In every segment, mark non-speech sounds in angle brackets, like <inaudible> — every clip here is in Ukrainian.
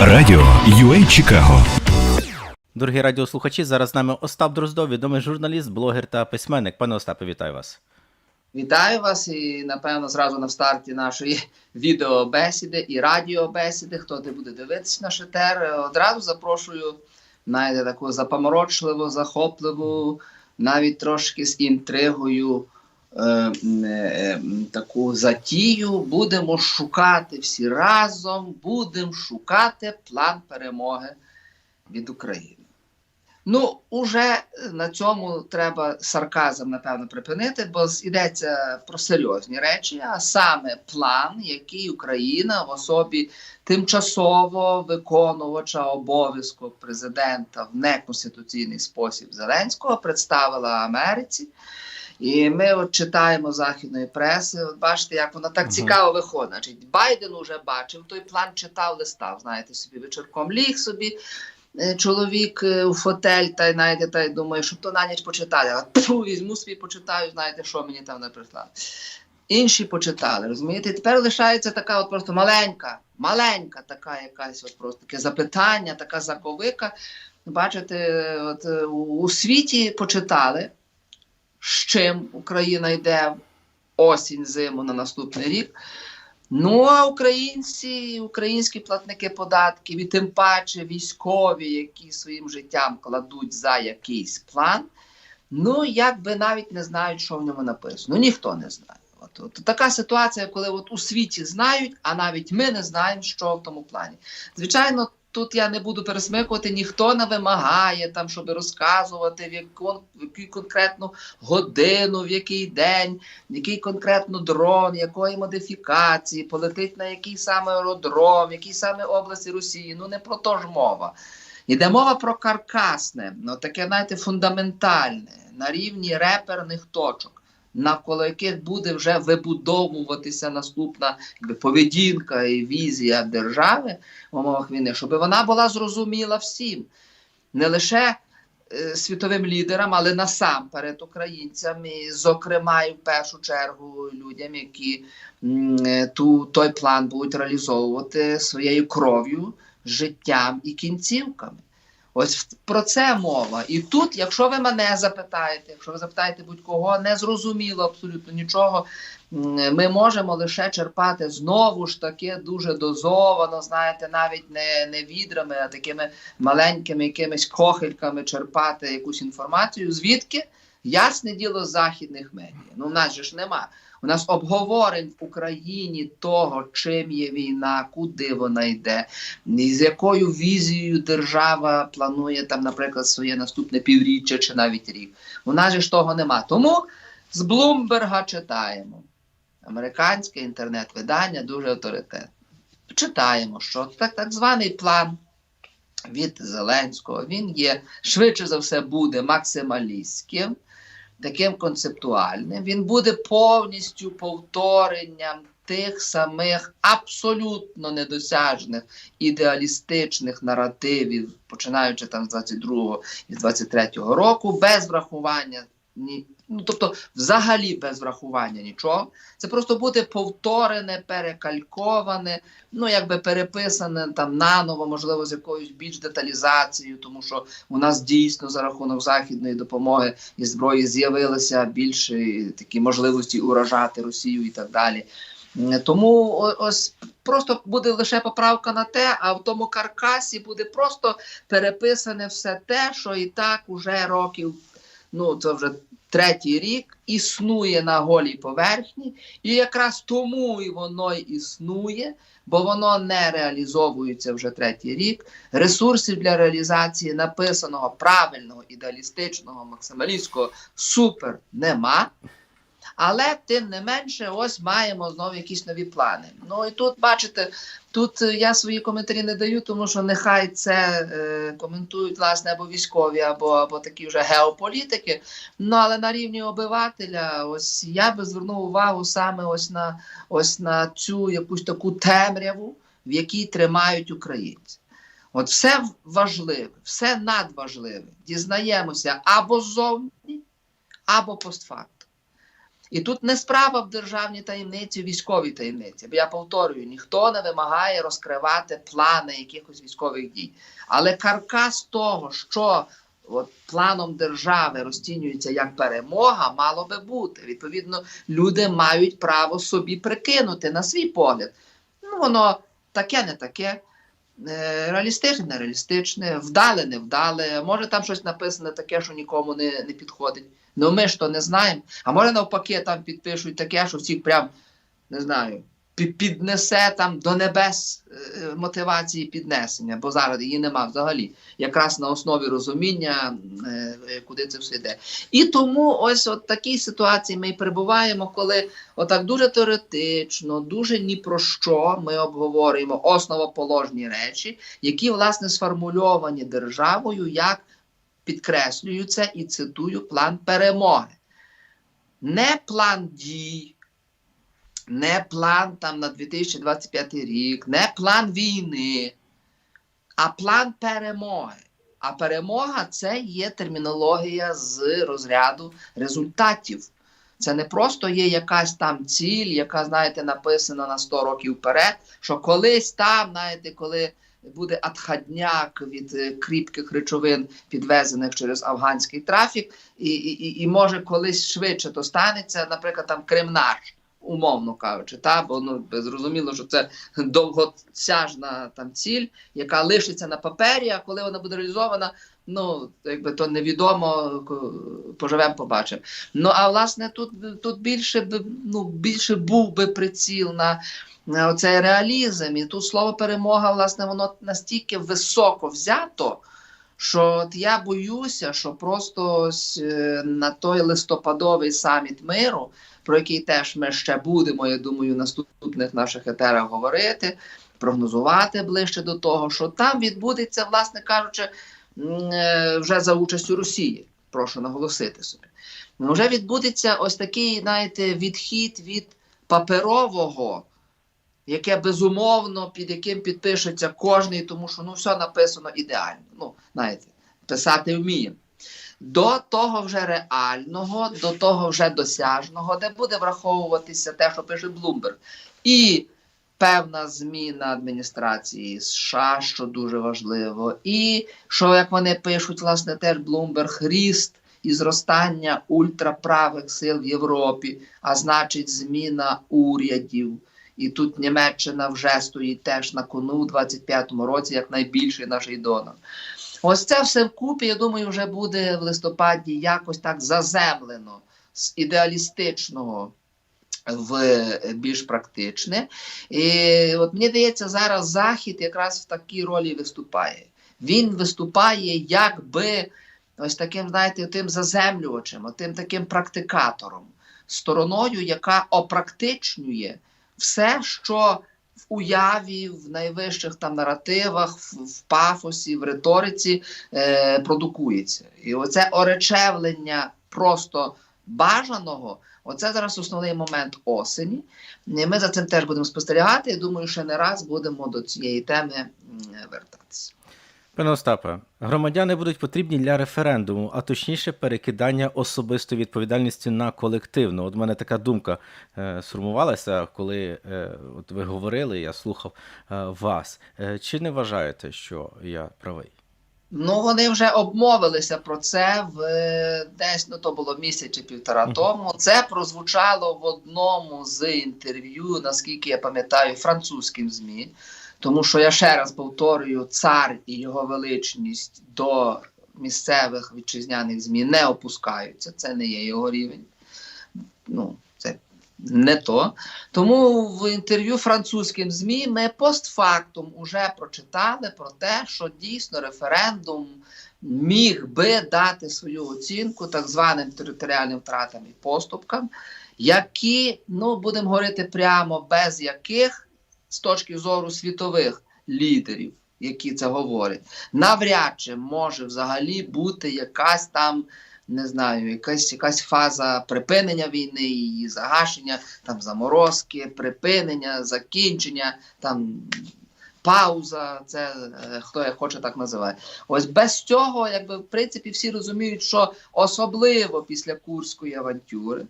Радіо UA Чикаго. Дорогі радіослухачі, зараз з нами Остап Дроздов, відомий журналіст, блогер та письменник. Пане Остапе, вітаю вас. Вітаю вас і напевно зразу на старті нашої відеобесіди і радіобесіди. Хто не буде дивитися наш етер, одразу запрошую знаєте, таку запаморочливу, захопливу, навіть трошки з інтригою. Е, е, м, Таку затію будемо шукати всі разом, будемо шукати план перемоги від України. Ну, уже на цьому треба сарказм, напевно, припинити, бо йдеться про серйозні речі, а саме план, який Україна в особі тимчасово виконувача обов'язку президента в неконституційний спосіб Зеленського представила Америці. І ми от читаємо західної преси. От бачите, як воно так цікаво виходить. Значить, Байден уже бачив той план, читав, листав. Знаєте, собі вечірком ліг собі е, чоловік е, у фотель, та й знаєте, та й думає, щоб то на ніч почитати. А тьфу, візьму собі почитаю, знаєте, що мені там не прислали. Інші почитали, розумієте? І тепер лишається така от просто маленька, маленька така якась от просто таке запитання, така заковика. Бачите, от е, у світі почитали, з чим Україна йде осінь, зиму на наступний рік. Ну, а українці, українські платники податків, і тим паче військові, які своїм життям кладуть за якийсь план, ну якби навіть не знають, що в ньому написано. Ну, ніхто не знає. От, от така ситуація, коли от у світі знають, а навіть ми не знаємо, що в тому плані. Звичайно, тут я не буду пересмикувати, ніхто не вимагає там, щоб розказувати в яку, в яку конкретну годину, в який день, який конкретно дрон, якої модифікації, полетить на який саме аеродром, в якій саме області Росії. Ну не про то ж мова. Йде мова про каркасне, ну таке, знаєте, фундаментальне, на рівні реперних точок, навколо яких буде вже вибудовуватися наступна якби, поведінка і візія держави в умовах війни, щоб вона була зрозуміла всім. Не лише е, світовим лідерам, але насамперед українцям, і, зокрема, і в першу чергу людям, які е, ту, той план будуть реалізовувати своєю кров'ю, життям і кінцівками. Ось про це мова. І тут, якщо ви мене запитаєте, якщо ви запитаєте будь-кого, не зрозуміло абсолютно нічого. Ми можемо лише черпати знову ж таки дуже дозовано, знаєте, навіть не, не відрами, а такими маленькими якимись кохельками черпати якусь інформацію. Звідки? Ясне діло з західних медіа. Ну, в нас же ж нема. У нас обговорень в Україні того, чим є війна, куди вона йде, з якою візією держава планує там, наприклад, своє наступне півріччя чи навіть рік. У нас ж того нема. Тому з Блумберга читаємо. Американське інтернет-видання дуже авторитетне. Читаємо, що так, так званий план від Зеленського він є швидше за все буде максималістським, таким концептуальним. Він буде повністю повторенням тих самих абсолютно недосяжних ідеалістичних наративів, починаючи там з 22-го і з 23-го року, без врахування ні. Ну, тобто, взагалі без врахування нічого. Це просто буде повторене, перекальковане, ну якби переписане там наново, можливо, з якоюсь більш деталізацією, тому що у нас дійсно за рахунок західної допомоги і зброї з'явилися більше такі можливості уражати Росію і так далі. Тому ось просто буде лише поправка на те, а в тому каркасі буде просто переписане все те, що і так уже років, ну це вже третій рік, існує на голій поверхні, і якраз тому і воно існує, бо воно не реалізовується вже третій рік. Ресурсів для реалізації написаного правильного, ідеалістичного, максималістського супер нема. Але тим не менше, ось маємо знову якісь нові плани. Ну і тут бачите, тут е, я свої коментарі не даю, тому що нехай це е, коментують власне або військові, або, або такі вже геополітики. Ну але на рівні обивателя, ось я би звернув увагу саме ось на ось на цю якусь таку темряву, в якій тримають українці. От все важливе, все надважливе. Дізнаємося або ззовні, або постфактум. І тут не справа в державній таємниці, військовій таємниці. Бо я повторюю, ніхто не вимагає розкривати плани якихось військових дій. Але каркас того, що от, планом держави розцінюється як перемога, мало би бути. Відповідно, люди мають право собі прикинути на свій погляд. Ну, воно таке, не таке. Е, Реалістичне, нереалістичне, вдале, невдале. Може там щось написане таке, що нікому не, не підходить. Ну ми ж то не знаємо. А може навпаки там підпишуть таке, що всіх прям не знаю, піднесе там до небес е, мотивації піднесення, бо зараз її нема взагалі. Якраз на основі розуміння, е, куди це все йде. І тому ось от такій ситуації ми і перебуваємо, коли отак дуже теоретично, дуже ні про що ми обговорюємо основоположні речі, які власне сформульовані державою як підкреслюю це і цитую план перемоги. Не план дій, не план там на 2025 рік, не план війни, а план перемоги. А перемога це є термінологія з розряду результатів. Це не просто є якась там ціль, яка, знаєте, написана на 100 років вперед, що колись там, знаєте, коли буде отходняк від е, кріпких речовин, підвезених через афганський трафік, і, і, і, може колись швидше то станеться, наприклад, там Кремнаш, умовно кажучи, та, бо ну, зрозуміло, що це довгосяжна там ціль, яка лишиться на папері, а коли вона буде реалізована, ну, якби то невідомо, поживемо, побачимо. Ну, а власне, тут, тут більше, б, ну, більше був би приціл на оцей реалізм. І тут слово перемога, власне, воно настільки високо взято, що от я боюся, що просто ось, е, на той листопадовий саміт миру, про який теж ми ще будемо, я думаю, в наступних наших етерах говорити, прогнозувати ближче до того, що там відбудеться, власне кажучи, е, вже за участю Росії. Прошу наголосити собі. Вже відбудеться ось такий, знаєте, відхід від паперового, яке безумовно, під яким підпишеться кожний, тому що ну все написано ідеально. Ну, знаєте, писати вміємо. До того вже реального, до того вже досяжного, де буде враховуватися те, що пише Блумберг. І певна зміна адміністрації США, що дуже важливо, і що, як вони пишуть, власне, теж Блумберг, ріст і зростання ультраправих сил в Європі, а значить, зміна урядів. І тут Німеччина вже стоїть теж на кону у 25-му році, як найбільший наш донор. Ось це все вкупі, я думаю, вже буде в листопаді якось так заземлено з ідеалістичного в більш практичне. І от мені здається, зараз Захід якраз в такій ролі виступає. Він виступає якби ось таким, знаєте, тим заземлювачем, тим таким практикатором, стороною, яка опрактичнює все, що в уяві, в найвищих там наративах, в, в пафосі, в риториці е, продукується. І оце оречевлення просто бажаного. Оце зараз основний момент осені. І ми за цим теж будемо спостерігати. Я думаю, ще не раз будемо до цієї теми вертатися. Пане Остапе, громадяни будуть потрібні для референдуму, а точніше перекидання особистої відповідальності на колективну. От в мене така думка е, сформувалася, коли е, от ви говорили, я слухав е, вас. Е, чи не вважаєте, що я правий? Ну, вони вже обмовилися про це в е, десь ну то було місяць чи півтора тому. Це прозвучало в одному з інтерв'ю, наскільки я пам'ятаю, французьким ЗМІ. Тому що я ще раз повторюю, цар і його величність до місцевих вітчизняних ЗМІ не опускаються. Це не є його рівень. Ну, це не то. Тому в інтерв'ю французьким ЗМІ ми постфактум уже прочитали про те, що дійсно референдум міг би дати свою оцінку так званим територіальним втратам і поступкам, які, ну будемо говорити прямо, без яких з точки зору світових лідерів, які це говорять, навряд чи може взагалі бути якась там. Не знаю, якась якась фаза припинення війни, її загашення, там заморозки, припинення, закінчення, там пауза, це е, хто як хоче так називає. Ось без цього, якби в принципі всі розуміють, що особливо після Курської авантюри,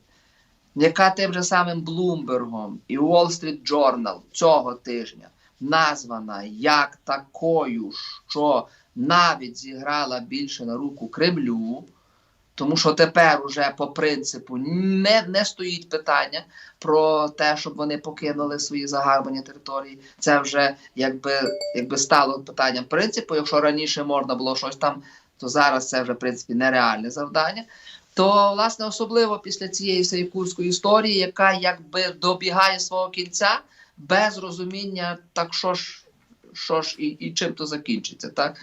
яка тим же самим Блумбергом і Wall Street Journal цього тижня названа як такою, що навіть зіграла більше на руку Кремлю, тому що тепер уже по принципу не, не стоїть питання про те, щоб вони покинули свої загарбані території. Це вже якби, якби стало питанням принципу. Якщо раніше можна було щось там, то зараз це вже в принципі нереальне завдання. То, власне, особливо після цієї всієї курської історії, яка якби добігає свого кінця без розуміння, так що ж, що ж і, і чим то закінчиться, так?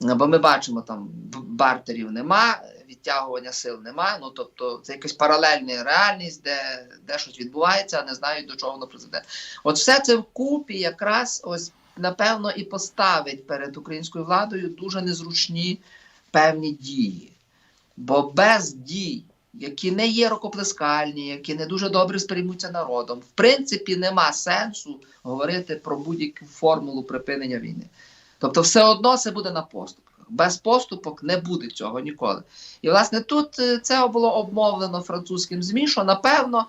Бо ми бачимо, там бартерів нема, відтягування сил нема. Ну тобто це якась паралельна реальність, де, де щось відбувається, а не знають до чого воно призведе. От все це вкупі якраз ось напевно і поставить перед українською владою дуже незручні певні дії. Бо без дій, які не є рукоплескальні, які не дуже добре сприймуться народом, в принципі, нема сенсу говорити про будь-яку формулу припинення війни. Тобто, все одно це буде на поступках. Без поступок не буде цього ніколи. І власне тут е, це було обмовлено французьким ЗМІ, що напевно.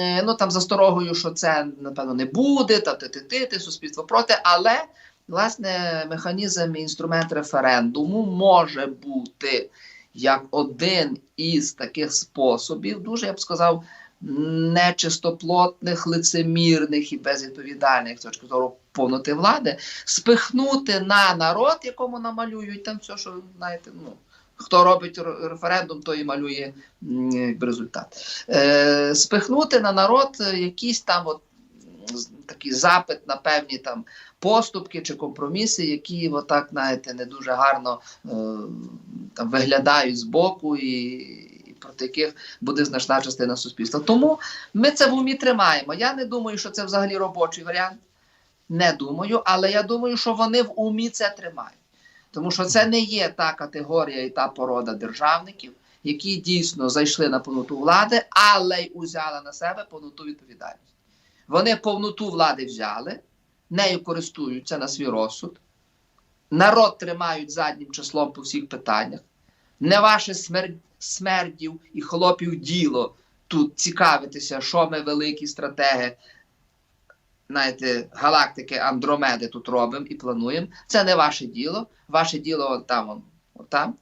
е, Ну там за старогою, що це напевно не буде, та ти ти ти ти суспільство проти, але власне механізм і інструмент референдуму може бути як один із таких способів, дуже я б сказав, нечистоплотних, лицемірних і безвідповідальних з точки зору повноти влади, спихнути на народ, якому намалюють там все, що знаєте, ну. Хто робить референдум, той і малює результат. Е, спихнути на народ якийсь там от, такий запит на певні там поступки чи компроміси, які отак, знаєте, не дуже гарно е, там виглядають збоку і, і проти яких буде значна частина суспільства. Тому ми це в умі тримаємо. Я не думаю, що це взагалі робочий варіант. Не думаю, але я думаю, що вони в умі це тримають. Тому що це не є та категорія і та порода державників, які дійсно зайшли на повноту влади, але й узяли на себе повноту відповідальність. Вони повноту влади взяли, нею користуються на свій розсуд, народ тримають заднім числом по всіх питаннях. Не ваше смер... смердів і хлопів діло тут цікавитися, що ми великі стратеги, знаєте, галактики Андромеди тут робимо і плануємо. Це не ваше діло. Ваше діло от там, от там.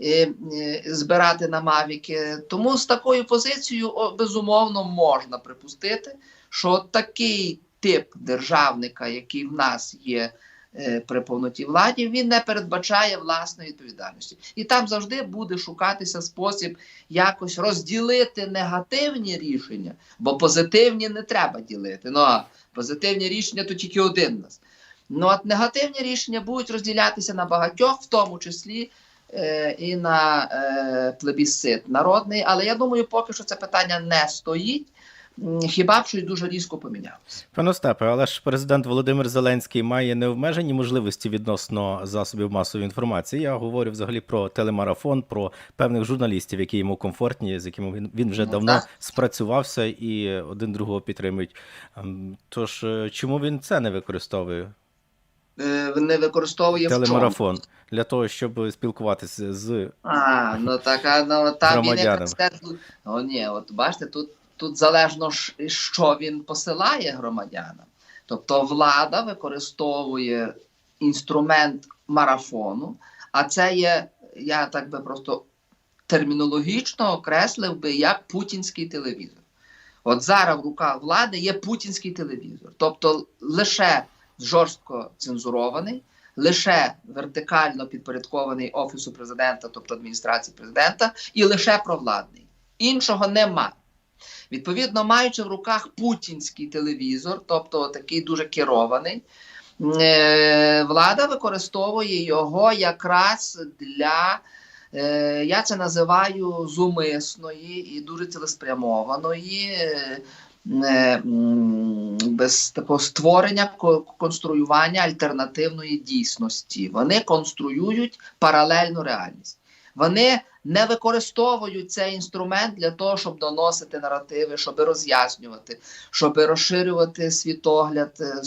е, е, збирати на мавіки. Тому з такою позицією о, безумовно можна припустити, що такий тип державника, який в нас є е, при повноті владі, він не передбачає власної відповідальності. І там завжди буде шукатися спосіб якось розділити негативні рішення, бо позитивні не треба ділити. Ну а позитивні рішення то тільки один нас. Ну от негативні рішення будуть розділятися на багатьох, в тому числі е, і на е, плебісцит народний. Але я думаю, поки що це питання не стоїть. Хіба б щось дуже різко помінялося? Пане Остапе, але ж президент Володимир Зеленський має необмежені можливості відносно засобів масової інформації. Я говорю взагалі про телемарафон, про певних журналістів, які йому комфортні, з якими він, він вже Ну, давно так. спрацювався і один другого підтримують. Ем, Тож е, чому він це не використовує? Е, Не використовує в чому? Телемарафон для того, щоб спілкуватися з А, ну так, а ну там він Громадянам. О, ні, от бачите, тут, тут залежно що він посилає громадянам. Тобто влада використовує інструмент марафону, а це є, я так би просто термінологічно окреслив би як путінський телевізор. От зараз в руках влади є путінський телевізор, тобто лише жорстко цензурований, лише вертикально підпорядкований офісу президента, тобто адміністрації президента, і лише провладний. Іншого нема. Відповідно, маючи в руках путінський телевізор, тобто такий дуже керований, е, влада використовує його якраз для, е, я це називаю зумисної і дуже цілеспрямованої. е, без такого створення конструювання альтернативної дійсності. Вони конструюють паралельну реальність. Вони не використовують цей інструмент для того, щоб доносити наративи, щоб роз'яснювати, щоб розширювати світогляд е,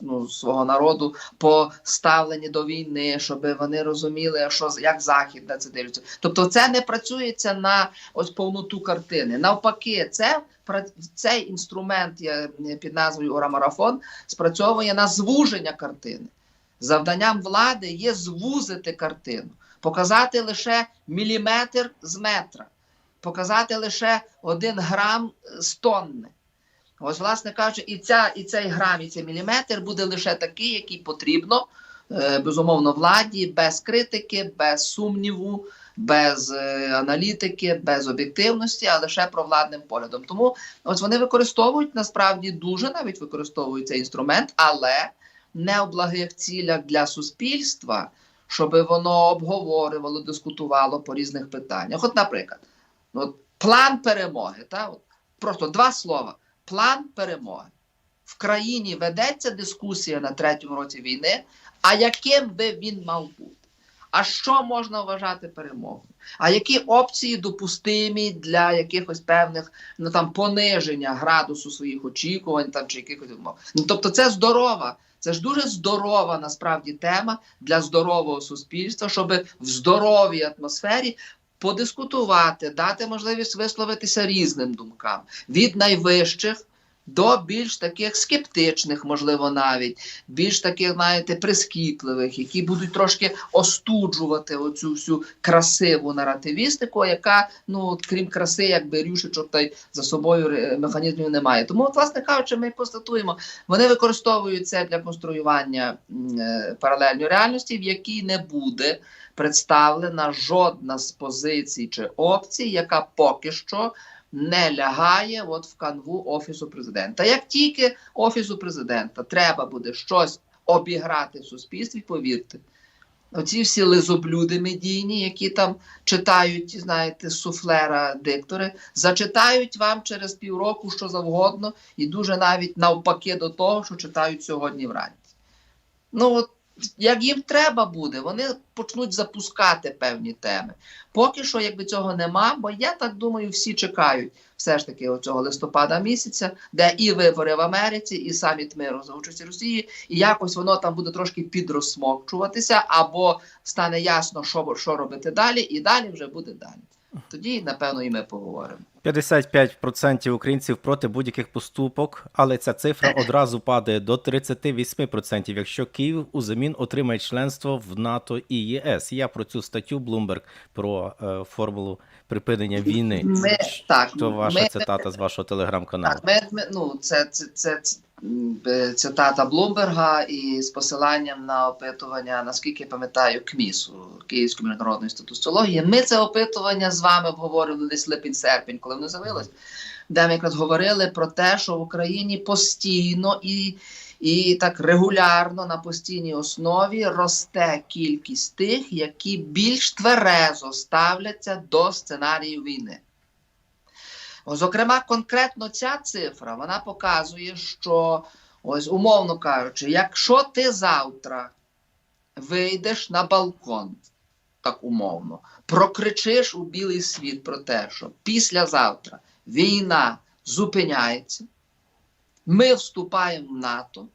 ну, свого народу по ставленні до війни, щоб вони розуміли, що як захід на це дивиться. Тобто, це не працюється на ось повноту картини. Навпаки, це цей інструмент є, е, під назвою Орамарафон спрацьовує на звуження картини. Завданням влади є звузити картину, показати лише міліметр з метра, показати лише один грам з тонни. Ось, власне кажучи, і, ця, і цей грам, і цей міліметр буде лише такий, який потрібно, е, безумовно, владі, без критики, без сумніву, без е, аналітики, без об'єктивності, а лише провладним поглядом. Тому ось вони використовують насправді дуже навіть використовують цей інструмент, але не у благих цілях для суспільства, щоб воно обговорювало, дискутувало по різних питаннях. От, наприклад, от, план перемоги. Та? От, просто два слова. План перемоги. В країні ведеться дискусія на третьому році війни, а яким би він мав бути? А що можна вважати перемогою? А які опції допустимі для якихось певних ну там пониження градусу своїх очікувань там чи якихось умов? Ну тобто, це здорова. Це ж дуже здорова насправді тема для здорового суспільства, щоб в здоровій атмосфері подискутувати, дати можливість висловитися різним думкам від найвищих до більш таких скептичних, можливо, навіть більш таких, знаєте, прискіпливих, які будуть трошки остуджувати оцю всю красиву наративістику, яка, ну крім краси, якби рюшечок та й за собою механізмів немає. Тому, от, власне кажучи, ми констатуємо, вони використовують це для конструювання е, паралельної реальності, в якій не буде представлена жодна з позицій чи опцій, яка поки що не лягає от в канву офісу президента. Як тільки офісу президента треба буде щось обіграти в суспільстві, повірте. Оці всі лизоблюди медійні, які там читають, знаєте, суфлера диктори, зачитають вам через півроку що завгодно, і дуже навіть навпаки до того, що читають сьогодні вранці. Ну от як їм треба буде, вони почнуть запускати певні теми. Поки що, якби цього нема, бо я так думаю, всі чекають все ж таки цього листопада місяця, де і вибори в Америці, і саміт миру за участі Росії, і якось воно там буде трошки підрозсмокчуватися, або стане ясно, що, що робити далі, і далі вже буде далі. Тоді, напевно, і ми поговоримо. 55% українців проти будь-яких поступок, але ця цифра одразу падає до 38%, якщо Київ узамін отримає членство в НАТО і ЄС. Я про цю статтю Bloomberg про е, формулу припинення війни. Ми, так, То ваша ми, цитата з вашого телеграм-каналу. Так, ми, ми, ну, це, це, це, цитата Блумберга і з посиланням на опитування, наскільки я пам'ятаю, КМІСу, Київської міжнародної інституту соціології. Ми це опитування з вами обговорювали десь липень-серпень, коли воно з'явилось, де ми якраз говорили про те, що в Україні постійно і, і так регулярно на постійній основі росте кількість тих, які більш тверезо ставляться до сценарію війни. Зокрема, конкретно ця цифра вона показує, що ось умовно кажучи, якщо ти завтра вийдеш на балкон, так умовно, прокричиш у білий світ про те, що післязавтра війна зупиняється, ми вступаємо в НАТО,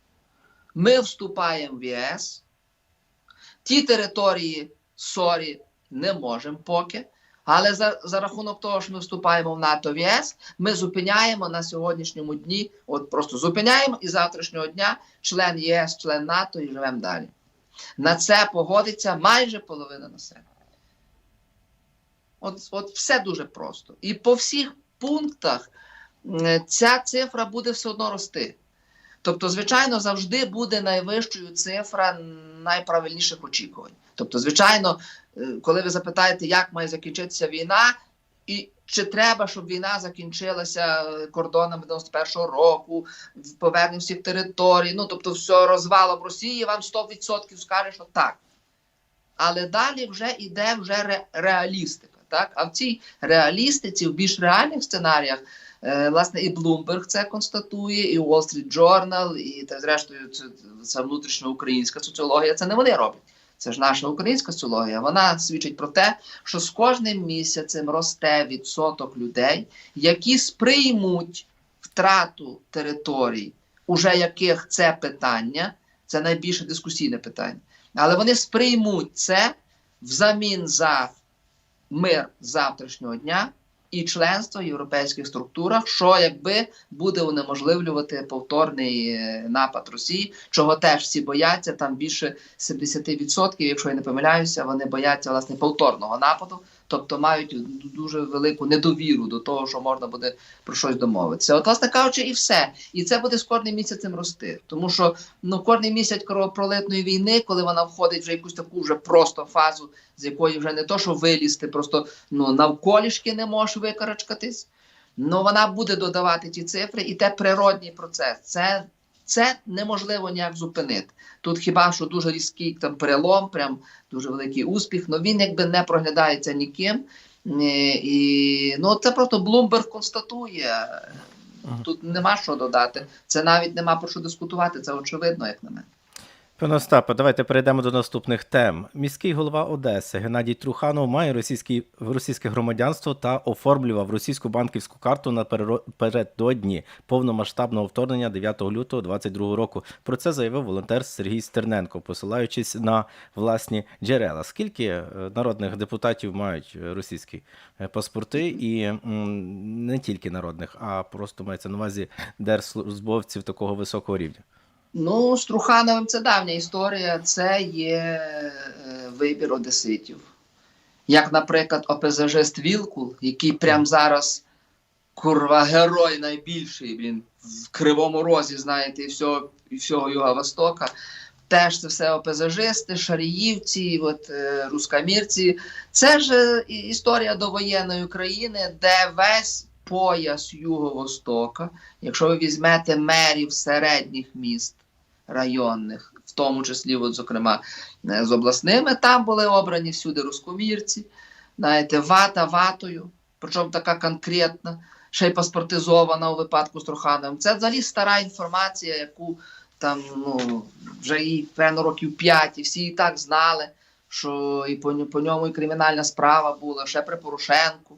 ми вступаємо в ЄС, ті території сорі не можемо поки. Але за, за рахунок того, що ми вступаємо в НАТО в ЄС, ми зупиняємо на сьогоднішньому дні, от просто зупиняємо і завтрашнього дня член ЄС, член НАТО і живемо далі. На це погодиться майже половина населення. От, от все дуже просто. І по всіх пунктах ця цифра буде все одно рости. Тобто, звичайно, завжди буде найвищою цифра найправильніших очікувань. Тобто, звичайно, е, коли ви запитаєте, як має закінчитися війна, і чи треба, щоб війна закінчилася е, кордонами 91-го року, поверненням всіх територій, ну тобто, все розвалом Росії, вам 100% скаже, що так. Але далі вже йде вже ре- реалістика. Так? А в цій реалістиці, в більш реальних сценаріях, власне, і Bloomberg це констатує, і Wall Street Journal, і та, зрештою, це, це внутрішньоукраїнська соціологія. Це не вони роблять. це ж наша українська соціологія, вона свідчить про те, що з кожним місяцем росте відсоток людей, які сприймуть втрату територій, уже яких це питання, це найбільше дискусійне питання. Але вони сприймуть це взамін за мир завтрашнього дня і членство в європейських структурах, що якби буде унеможливлювати повторний е, напад Росії, чого теж всі бояться. Там більше 70%, якщо я не помиляюся, вони бояться власне повторного нападу, тобто мають дуже велику недовіру до того, що можна буде про щось домовитися. От, власне кажучи, і все. І це буде з кожним місяцем рости. Тому що ну кожний місяць кровопролитної війни, коли вона входить вже в якусь таку вже просто фазу, з якої вже не то, що вилізти, просто ну навколішки не можеш викарачкатись. Ну вона буде додавати ті цифри, і те природній процес. Це, це неможливо ніяк зупинити. Тут хіба що дуже різкий там перелом, прям дуже великий успіх, але він якби не проглядається ніким. Е, І ну це просто Блумберг констатує. Тут нема що додати. Це навіть нема про що дискутувати. Це очевидно, як на мене. Пане Остапе, давайте перейдемо до наступних тем. Міський голова Одеси Геннадій Труханов має російський, російське громадянство та оформлював російську банківську карту напередодні повномасштабного вторгнення 9 лютого 2022 року. Про це заявив волонтер Сергій Стерненко, посилаючись на власні джерела. Скільки е, народних депутатів мають російські е, паспорти, і не тільки народних, а просто мається на увазі держслужбовців такого високого рівня? Ну, з Трухановим це давня історія. Це є е, вибір одеситів. Як, наприклад, ОПЗЖ Вілкул, який прямо зараз курва герой найбільший, він в Кривому Розі, знаєте, і всього, і всього Юго-Востока. Теж це все ОПЗЖисти, шаріївці, от, е, рускамірці. Це ж е, історія довоєнної України, де весь пояс Юго-Востока, якщо ви візьмете мерів середніх міст районних, в тому числі, от, зокрема, е, з обласними, там були обрані всюди рускомірці, знаєте, вата ватою, причому така конкретна, ще й паспортизована у випадку з Трухановим. Це взагалі стара інформація, яку там ну, вже і певно років 5, і всі і так знали, що і по, по ньому і кримінальна справа була, ще при Порошенку.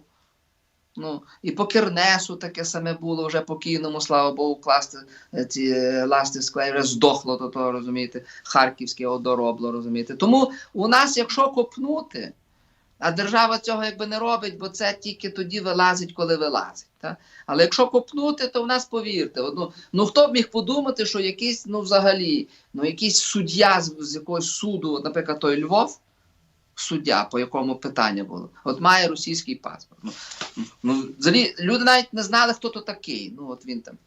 Ну, і по Кернесу таке саме було вже покійному, слава Богу, класти е, ці е, ласти вже здохло до того, розумієте, харківське одоробло, розумієте. Тому у нас, якщо копнути, а держава цього якби не робить, бо це тільки тоді вилазить, коли вилазить. Та? Але якщо копнути, то в нас повірте, ну, ну хто б міг подумати, що якийсь, ну взагалі, ну якийсь суддя з, з якогось суду, наприклад, той Львов, суддя, по якому питання було, от має російський паспорт. Ну, ну, взагалі, люди навіть не знали, хто то такий. Ну, от він там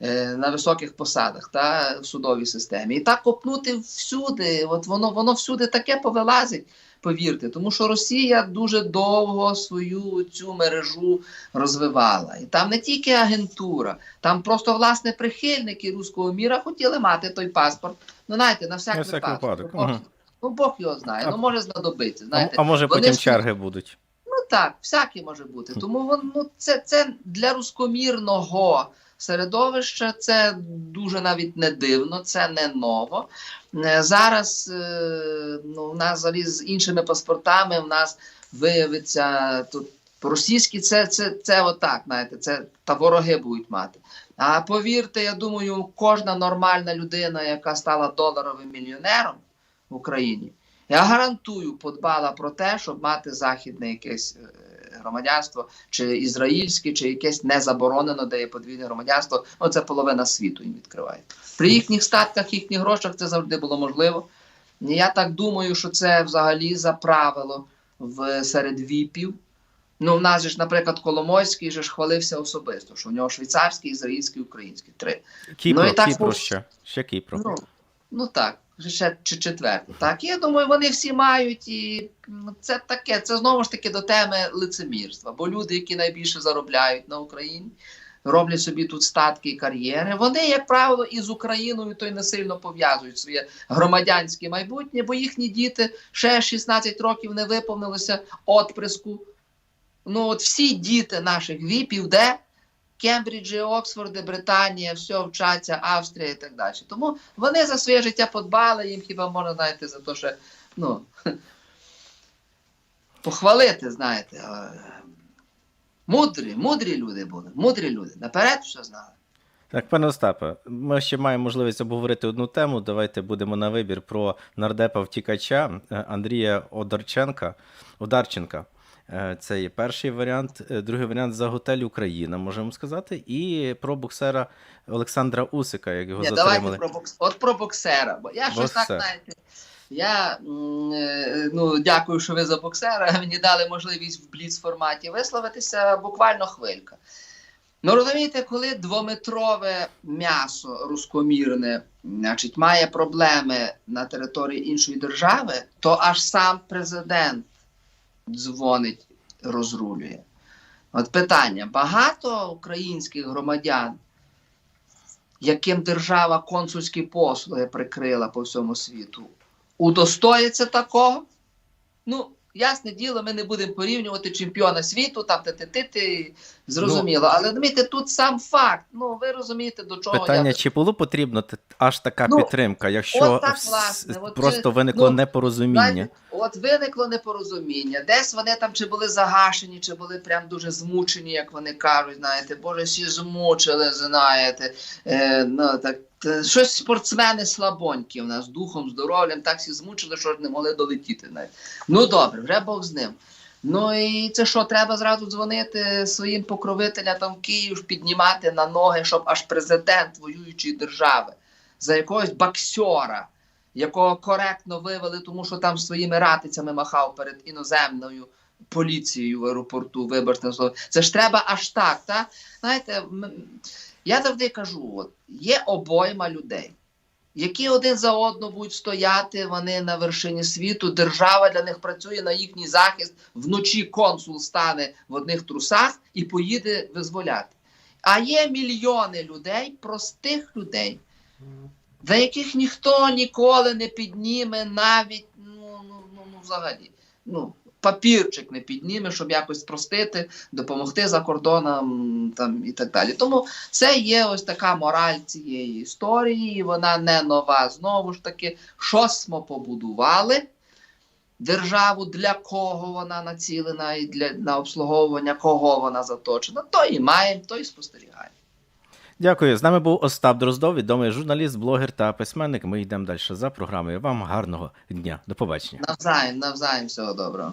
е, на високих посадах та в судовій системі. І так копнути всюди, от воно, воно всюди таке повилазить. Повірте, тому що Росія дуже довго свою цю мережу розвивала. І там не тільки агентура, там просто власне прихильники руського міра хотіли мати той паспорт. Ну, знаєте, на всяк, випадок. випадок, Ну, Бог, його знає, А- ну може знадобиться. Знаєте, а може вони потім ж- черги будуть. Ну так, всяке може бути. Тому вон, ну, це, це для рускомірного середовища це дуже навіть не дивно, це не ново. Е, Зараз е, ну, у нас взагалі з іншими паспортами в нас виявиться тут. Російські це, це, це отак, знаєте, це та вороги будуть мати. А повірте, я думаю, кожна нормальна людина, яка стала доларовим мільйонером в Україні, я гарантую, подбала про те, щоб мати західне якесь е, громадянство, чи ізраїльське, чи якесь незаборонено, де є подвійне громадянство. Ну, це половина світу їм відкриває. При їхніх статках, їхніх грошах це завжди було можливо. Я так думаю, що це взагалі за правило в серед віпів. Ну, в нас же ж, наприклад, Коломойський же ж хвалився особисто, що в нього швейцарський, ізраїльський, український три. Кіпро, Ну, і так Кіпро ще. Ще Кіпро. Ну, ну так, ще чи четвертий. Так, я думаю, вони всі мають і це таке. Це знову ж таки до теми лицемірства. Бо люди, які найбільше заробляють на Україні, роблять собі тут статки і кар'єри. Вони, як правило, із Україною то й не сильно пов'язують своє громадянське майбутнє, бо їхні діти ще 16 років не виповнилося отприску. Ну, от всі діти наших віпів, де Кембриджі, Оксфорди, Британія, все вчаться, Австрія і так далі. Тому вони за своє життя подбали, їм хіба можна, знаєте, за те, що ну, похвалити, знаєте. Мудрі, мудрі люди були, мудрі люди. Наперед все знали. Так, пане Остапе, ми ще маємо можливість обговорити одну тему. Давайте будемо на вибір про нардепа втікача е, Андрія Одарченка. Одарченка. Е, Це є перший варіант. Е, Другий варіант за готель Україна, можемо сказати. І про боксера Олександра Усика, як його Ні, затримали. про бокс... От про боксера. Бо я щось так, знаєте, я е, ну, дякую, що ви за боксера. <laughs> Мені дали можливість в бліц форматі висловитися буквально хвилька. Ну, розумієте, коли двометрове м'ясо рускомірне значить, має проблеми на території іншої держави, то аж сам президент дзвонить, розрулює. От питання: багато українських громадян яким держава консульські послуги прикрила по всьому світу, удостоїться такого? Ну, ясне діло, ми не будемо порівнювати чемпіона світу, там ти зрозуміло. Але розумієте, тут сам факт. Ну, ви розумієте, до чого Питання, я. чи було потрібно аж така Ну, підтримка, якщо от так, власне, от просто це- виникло ну, непорозуміння? Знаєте, От виникло непорозуміння. Десь вони там чи були загашені, чи були прям дуже змучені, як вони кажуть. Знаєте, боже, всі змучили, знаєте. Е, ну, так, щось спортсмени слабонькі в нас, духом, здоров'ям, так всі змучили, що ж не могли долетіти. Навіть. Ну добре, вже Бог з ним. Ну і це що, треба зразу дзвонити своїм покровителям там в Київ, піднімати на ноги, щоб аж президент воюючої держави за якогось боксера, якого коректно вивели, тому що там своїми ратицями махав перед іноземною поліцією в аеропорту. Вибачте, слово. це ж треба аж так. Та? Знаєте, я завжди кажу: от, є обойма людей. Які один за одного будуть стояти, вони на вершині світу, держава для них працює на їхній захист. Вночі консул стане в одних трусах і поїде визволяти. А є мільйони людей, простих людей, за яких ніхто ніколи не підніме навіть ну, ну, ну, ну взагалі. Ну, папірчик не підніме, щоб якось спростити, допомогти за кордоном там, і так далі. Тому це є ось така мораль цієї історії, і вона не нова. Знову ж таки, щось ми побудували. Державу для кого вона націлена і для на обслуговування кого вона заточена, то і маємо, то і спостерігаємо. Дякую. З нами був Остап Дроздов, відомий журналіст, блогер та письменник. Ми йдемо далі за програмою. Вам гарного дня. До побачення. Навзаєм, навзаєм, всього доброго.